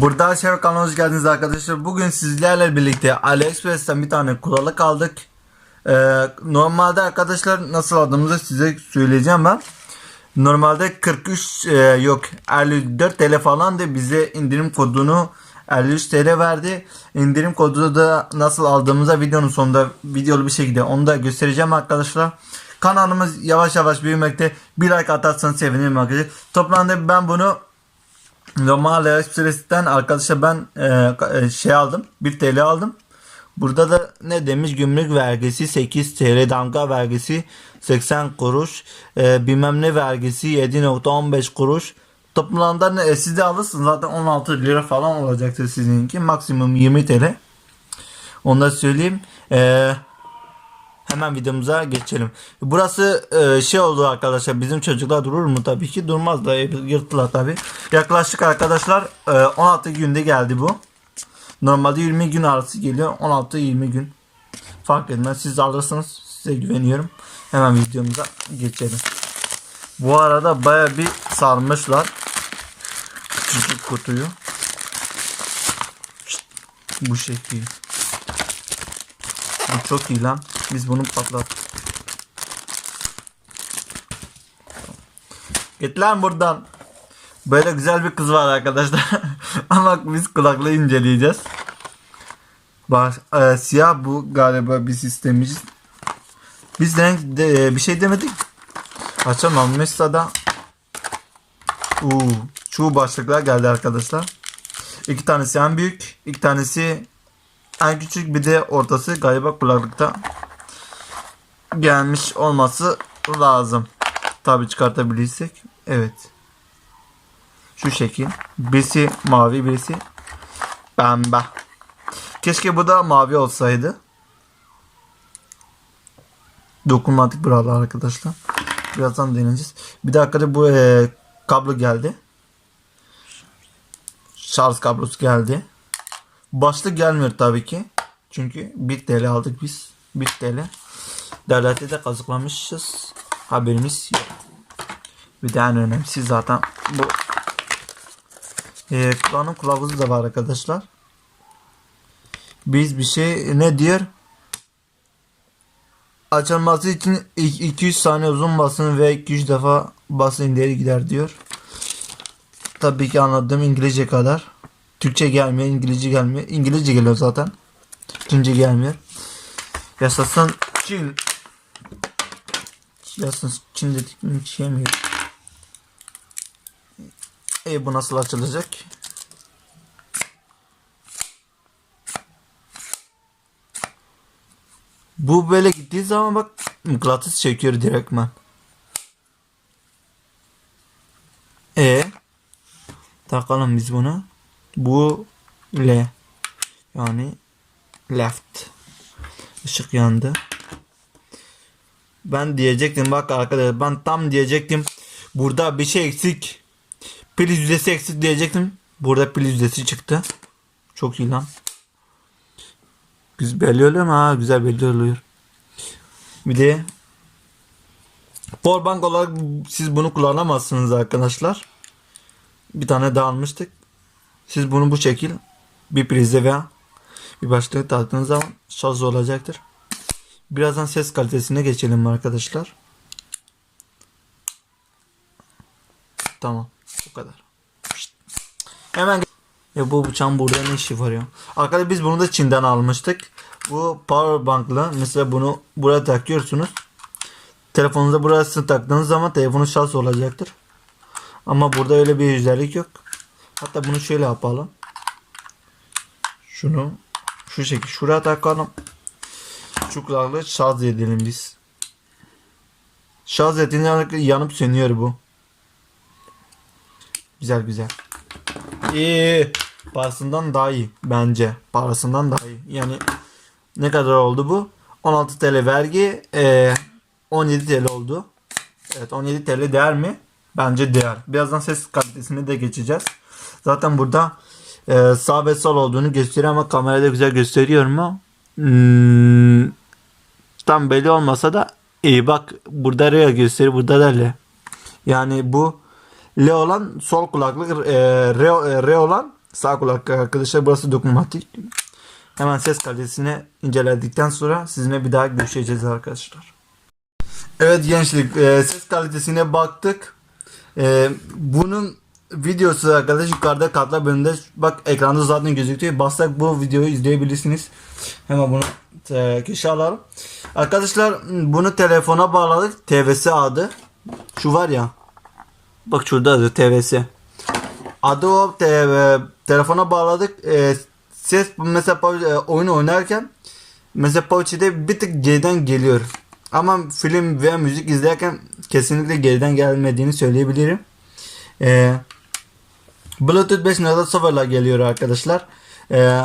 Burada Şevk kanalına hoş geldiniz arkadaşlar. Bugün sizlerle birlikte AliExpress'ten bir tane kulaklık aldık. Ee, normalde arkadaşlar nasıl aldığımızı size söyleyeceğim ben. Normalde 43 e, yok 54 TL falan da bize indirim kodunu 53 TL verdi. İndirim kodunu da nasıl aldığımıza videonun sonunda videolu bir şekilde onu da göstereceğim arkadaşlar. Kanalımız yavaş yavaş büyümekte. Bir like atarsanız sevinirim arkadaşlar. Toplamda ben bunu Normal Express'ten arkadaşa ben e, e, şey aldım. 1 TL aldım. Burada da ne demiş? Gümrük vergisi 8 TL damga vergisi 80 kuruş e, bilmem ne vergisi 7.15 kuruş. Toplamda ne, e, siz de alırsınız. Zaten 16 lira falan olacaktır sizinki. Maksimum 20 TL onu da söyleyeyim. E, hemen videomuza geçelim burası e, şey oldu arkadaşlar bizim çocuklar durur mu tabii ki durmaz da yırttılar tabii yaklaşık arkadaşlar e, 16 günde geldi bu Normalde 20 gün arası geliyor. 16-20 gün. Fark etmez. Siz alırsınız. Size güveniyorum. Hemen videomuza geçelim. Bu arada baya bir sarmışlar. Küçük kutuyu. Bu şekil. Bu çok iyi lan. Biz bunu patlat. Git lan buradan. Böyle güzel bir kız var arkadaşlar. Ama biz kulaklığı inceleyeceğiz. Bak e, siyah bu galiba bir sistemimiz. Biz renk de, e, bir şey demedik. Açamam. Mesela da Uuu, şu başlıklar geldi arkadaşlar. İki tanesi en büyük, iki tanesi en küçük bir de ortası galiba kulaklıkta gelmiş olması lazım. Tabi çıkartabilirsek. Evet. Şu şekil. Birisi mavi birisi pembe. Keşke bu da mavi olsaydı. Dokunmatik buralar arkadaşlar. Birazdan deneyeceğiz. Bir dakikada bu e, kablo geldi. Şarj kablosu geldi. Başlık gelmiyor tabii ki. Çünkü 1 TL aldık biz. 1 TL. Devlette de kazıklamışız. Haberimiz yok. Bir de en önemlisi zaten bu ee, kulağının kılavuzu da var arkadaşlar. Biz bir şey ne diyor? Açılması için 200 saniye uzun basın ve 200 defa basın ileri gider diyor. Tabii ki anladığım İngilizce kadar. Türkçe gelmiyor, İngilizce gelmiyor. İngilizce geliyor zaten. Türkçe gelmiyor. Yaşasın Çin. Yaşasın Çin dedik mi hiç yemiyor. E bu nasıl açılacak? Bu böyle gittiği zaman bak mıknatıs çekiyor direktman. E takalım biz bunu. Bu L yani left. Işık yandı. Ben diyecektim bak arkadaşlar ben tam diyecektim. Burada bir şey eksik. Pil yüzdesi eksik diyecektim. Burada pil yüzdesi çıktı. Çok iyi lan. Güzel belli oluyor mu? Ha, güzel belli oluyor. Bir de powerbank olarak siz bunu kullanamazsınız arkadaşlar. Bir tane daha almıştık. Siz bunu bu şekil bir prizde veya bir başlığı taktığınız zaman şarj olacaktır. Birazdan ses kalitesine geçelim arkadaşlar. Tamam. Bu kadar. Hemen ya bu bıçağın burada ne işi var ya? Arkadaşlar biz bunu da Çin'den almıştık. Bu power banklı. Mesela bunu buraya takıyorsunuz. Telefonunuza burasını taktığınız zaman telefonu şarj olacaktır. Ama burada öyle bir özellik yok. Hatta bunu şöyle yapalım. Şunu şu şekilde şuraya takalım. Kulaklığı şarj edelim biz. Şarj ettiğinde yanıp sönüyor bu. Güzel güzel. İyi. Parasından daha iyi bence. Parasından daha iyi. Yani ne kadar oldu bu? 16 TL vergi, e, 17 TL oldu. Evet 17 TL değer mi? Bence değer. Birazdan ses kalitesine de geçeceğiz. Zaten burada e, sağ ve sol olduğunu gösteriyor ama kamerada güzel gösteriyor mu? Hmm, tam belli olmasa da iyi bak burada Re gösteriyor burada da L. Yani bu L olan sol kulaklık, e, re, e, re olan Sağ kulak arkadaşlar burası dokunmatik. Hemen ses kalitesini inceledikten sonra sizinle bir daha görüşeceğiz arkadaşlar. Evet gençlik e, ses kalitesine baktık. E, bunun videosu arkadaş yukarıda katlar bölümünde bak ekranda zaten gözüküyor. Bassak bu videoyu izleyebilirsiniz. Hemen bunu e, köşe alalım. Arkadaşlar bunu telefona bağladık. TVS adı. Şu var ya. Bak şurada adı TVS. Adı o te- telefona bağladık. E, ses mesela e, oyun oynarken mesela PUBG'de bir tık geriden geliyor. Ama film veya müzik izlerken kesinlikle geriden gelmediğini söyleyebilirim. E, Bluetooth 5.0 ile geliyor arkadaşlar. E,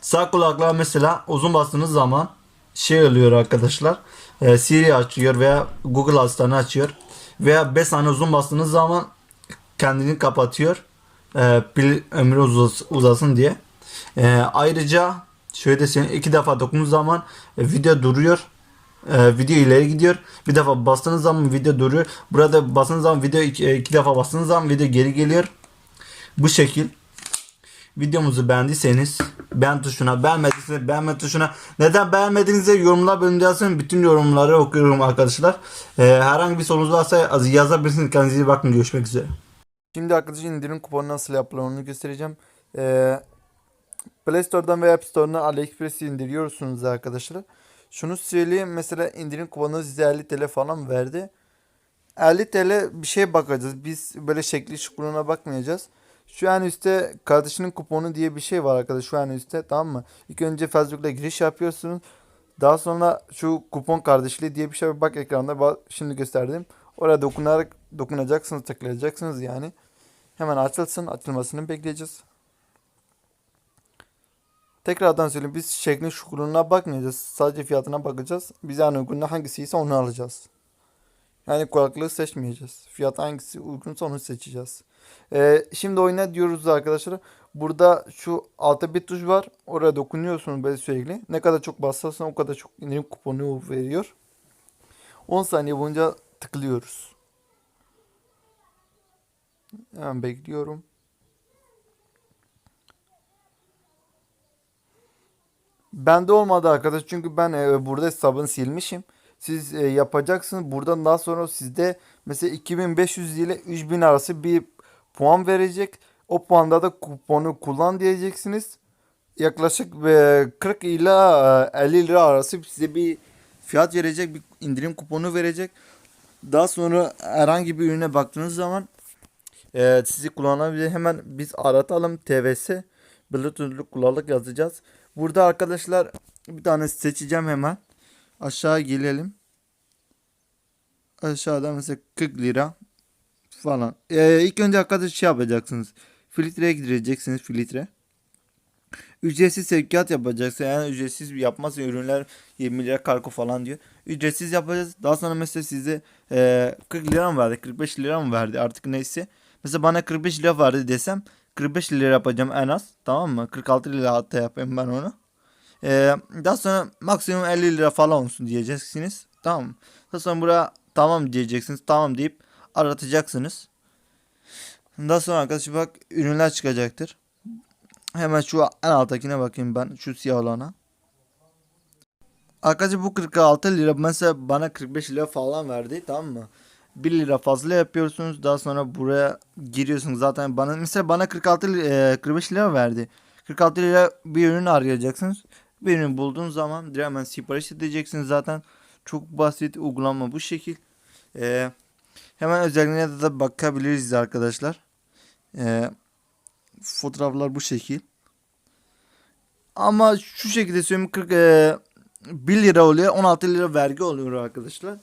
sağ kulaklığa mesela uzun bastığınız zaman şey oluyor arkadaşlar. E, Siri açıyor veya Google Asistanı açıyor. Veya 5 saniye uzun bastığınız zaman kendini kapatıyor. E, pil ömrü uzas- uzasın diye. E, ayrıca şöyle söyleyeyim, iki defa dokunduğunuz zaman e, video duruyor. E, video ileri gidiyor. Bir defa bastığınız zaman video duruyor. Burada bastığınız zaman video iki, e, iki defa bastığınız zaman video geri geliyor. Bu şekil. Videomuzu beğendiyseniz beğen tuşuna, beğenmediyseniz beğenme tuşuna. Neden beğenmediğinizi yorumlar bölümünde yazın. Bütün yorumları okuyorum arkadaşlar. Ee, herhangi bir sorunuz varsa az- yazabilirsiniz. Kendinize iyi bakın. Görüşmek üzere. Şimdi arkadaşlar indirim kuponu nasıl yapılır onu göstereceğim. Ee, Play Store'dan veya App Store'dan AliExpress'i indiriyorsunuz arkadaşlar. Şunu söyleyeyim mesela indirim kuponu size 50 TL falan verdi. 50 TL bir şey bakacağız. Biz böyle şekli şukuruna bakmayacağız. Şu an üstte kardeşinin kuponu diye bir şey var arkadaş şu an üstte tamam mı? İlk önce Facebook'ta giriş yapıyorsunuz. Daha sonra şu kupon kardeşliği diye bir şey var. Bak ekranda bak, şimdi gösterdim. Oraya dokunarak dokunacaksınız, tıklayacaksınız yani. Hemen açılsın. Açılmasını bekleyeceğiz. Tekrardan söyleyeyim biz şeklin şukuruna bakmayacağız. Sadece fiyatına bakacağız. Bize en uygun hangisi ise onu alacağız. Yani kulaklığı seçmeyeceğiz. Fiyat hangisi uygunsa onu seçeceğiz. Ee, şimdi oyuna diyoruz arkadaşlar. Burada şu altta bir tuş var. Oraya dokunuyorsunuz böyle sürekli. Ne kadar çok basarsan o kadar çok indirim kuponu veriyor. 10 saniye boyunca tıklıyoruz. Hemen bekliyorum. Bende olmadı arkadaş çünkü ben e, burada hesabını silmişim. Siz e, yapacaksınız. Buradan daha sonra sizde mesela 2500 ile 3000 arası bir puan verecek. O puanda da kuponu kullan diyeceksiniz. Yaklaşık e, 40 ila e, 50 lira arası size bir fiyat verecek, bir indirim kuponu verecek. Daha sonra herhangi bir ürüne baktığınız zaman e, sizi kullanabilir. Hemen biz aratalım TVS Bluetooth'lu kulaklık yazacağız. Burada arkadaşlar bir tane seçeceğim hemen. Aşağı gelelim. Aşağıda mesela 40 lira falan. Ee, ilk önce arkadaşlar şey yapacaksınız. Filtreye gireceksiniz filtre. Ücretsiz sevkiyat yapacaksın. Yani ücretsiz yapmazsa ürünler 20 lira kargo falan diyor. Ücretsiz yapacağız. Daha sonra mesela size e, 40 lira mı verdi? 45 lira mı verdi? Artık neyse. Mesela bana 45 lira verdi desem 45 lira yapacağım en az. Tamam mı? 46 lira hatta yapayım ben onu. Ee, daha sonra maksimum 50 lira falan olsun diyeceksiniz. Tamam? Daha sonra buraya tamam diyeceksiniz. Tamam deyip aratacaksınız. Daha sonra arkadaşlar bak ürünler çıkacaktır. Hemen şu en alttakine bakayım ben. Şu siyah olana. Arkadaşlar bu 46 lira mesela bana 45 lira falan verdi tamam mı? 1 lira fazla yapıyorsunuz. Daha sonra buraya giriyorsunuz. Zaten bana mesela bana 46 li- e, 45 lira verdi. 46 lira bir ürün arayacaksınız. Bir ürün bulduğunuz zaman direkt hemen sipariş edeceksiniz zaten. Çok basit uygulama bu şekil. E, hemen özelliğine de bakabiliriz arkadaşlar. E, fotoğraflar bu şekil. Ama şu şekilde söyleyeyim 40 e, 1 lira oluyor 16 lira vergi oluyor arkadaşlar.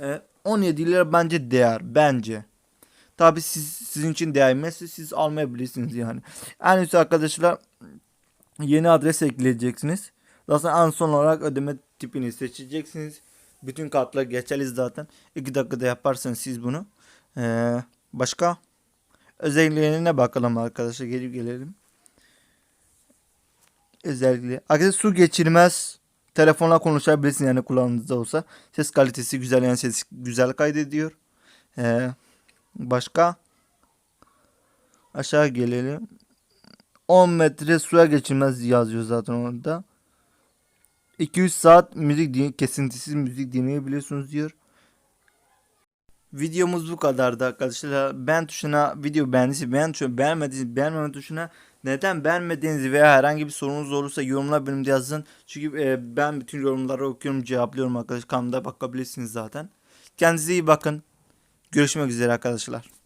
E, 17 lira bence değer bence. Tabi siz, sizin için değmezse siz almayabilirsiniz yani. En üst arkadaşlar yeni adres ekleyeceksiniz. Daha sonra en son olarak ödeme tipini seçeceksiniz. Bütün kartlar geçerli zaten. 2 dakikada yaparsanız siz bunu. Ee, başka özelliklerine bakalım arkadaşlar. Geri gelelim. Özellikle. Arkadaşlar su geçirmez. Telefonla konuşabilirsin yani kulağınızda olsa. Ses kalitesi güzel yani ses güzel kaydediyor. Ee, başka aşağı gelelim. 10 metre suya geçilmez yazıyor zaten orada. 200 saat müzik din kesintisiz müzik dinleyebiliyorsunuz diyor. Videomuz bu kadardı arkadaşlar. Ben tuşuna video beğendiyse beğen tuşuna beğenmediyseniz beğenmeme tuşuna neden beğenmediğinizi veya herhangi bir sorunuz olursa yorumlar bölümünde yazın. Çünkü e, ben bütün yorumları okuyorum cevaplıyorum arkadaşlar. Kanalımda bakabilirsiniz zaten. Kendinize iyi bakın. Görüşmek üzere arkadaşlar.